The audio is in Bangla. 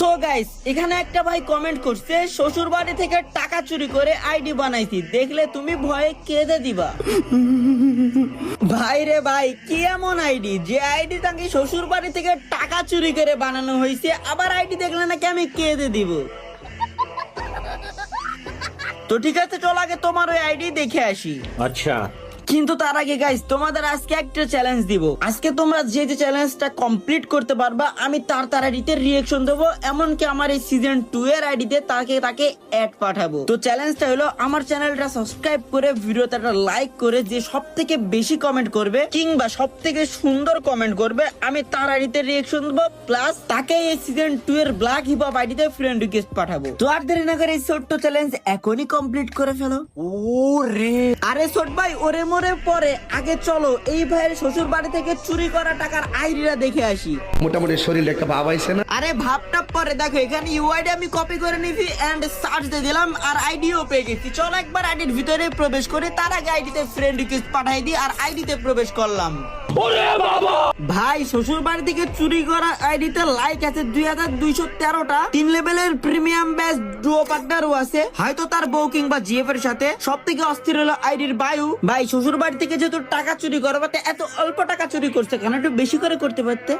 সো গাইস এখানে একটা ভাই কমেন্ট করছে, শ্বশুর বাড়ি থেকে টাকা চুরি করে আইডি বানাইছি। দেখলে তুমি ভয়ে কেঁদে দিবা। ভাই রে ভাই, কি এমন আইডি যে আইডি তাকে শ্বশুর বাড়ি থেকে টাকা চুরি করে বানানো হয়েছে, আবার আইডি দেখলে নাকি আমি কেঁদে দিব। তো ঠিক আছে, চল আগে তোমার ওই আইডি দেখে আসি। আচ্ছা। কিন্তু তার আগে গাইস তোমাদের আজকে একটা চ্যালেঞ্জ দিব। আজকে তোমরা যে যে চ্যালেঞ্জটা কমপ্লিট করতে পারবা আমি তার তার আইডিতে রিয়েকশন দেবো এমনকি আমার এই সিজন টু এর আইডিতে তাকে তাকে অ্যাড পাঠাবো। তো চ্যালেঞ্জটা হলো আমার চ্যানেলটা সাবস্ক্রাইব করে ভিডিওতে একটা লাইক করে যে সব থেকে বেশি কমেন্ট করবে কিংবা সব থেকে সুন্দর কমেন্ট করবে আমি তার আইডিতে রিয়েকশন দেবো প্লাস তাকে এই সিজন টু এর ব্ল্যাক হিপ হপ আইডিতে ফ্রেন্ড রিকোয়েস্ট পাঠাবো। তো আর দেরি না করে এই ছোট্ট চ্যালেঞ্জ এখনই কমপ্লিট করে ফেলো। ওরে! আরে ছোট ভাই ওরে মোরে পরে আগে চলো এই ভাইয়ের শ্বশুর বাড়ি থেকে চুরি করা টাকার আইডিটা দেখে আসি। মোটামুটি শরীর একটা ভাব আইছে না? আরে ভাবটা পরে দেখো এখানে ইউআইডি আমি কপি করে নিছি এন্ড সার্চ দিয়ে দিলাম আর আইডিও পেয়ে গেছি। চলো একবার আইডির ভিতরে প্রবেশ করে তার আগে আইডিতে ফ্রেন্ড রিকোয়েস্ট পাঠাই দিই আর আইডিতে প্রবেশ করলাম। ভাই শ্বশুর বাড়ি থেকে চুরি করা আইডিতে লাইক আছে দুই হাজার দুইশো তেরোটা। তিন লেভেলের প্রিমিয়াম ব্যাচ ডুও পার্টনারও আছে। হয়তো তার বউ কিংবা জিএফ এর সাথে। সব থেকে অস্থির হলো আইডির বায়ু। ভাই শ্বশুর বাড়ি থেকে যেহেতু টাকা চুরি করবে এত অল্প টাকা চুরি করছে, কেন একটু বেশি করে করতে পারতে?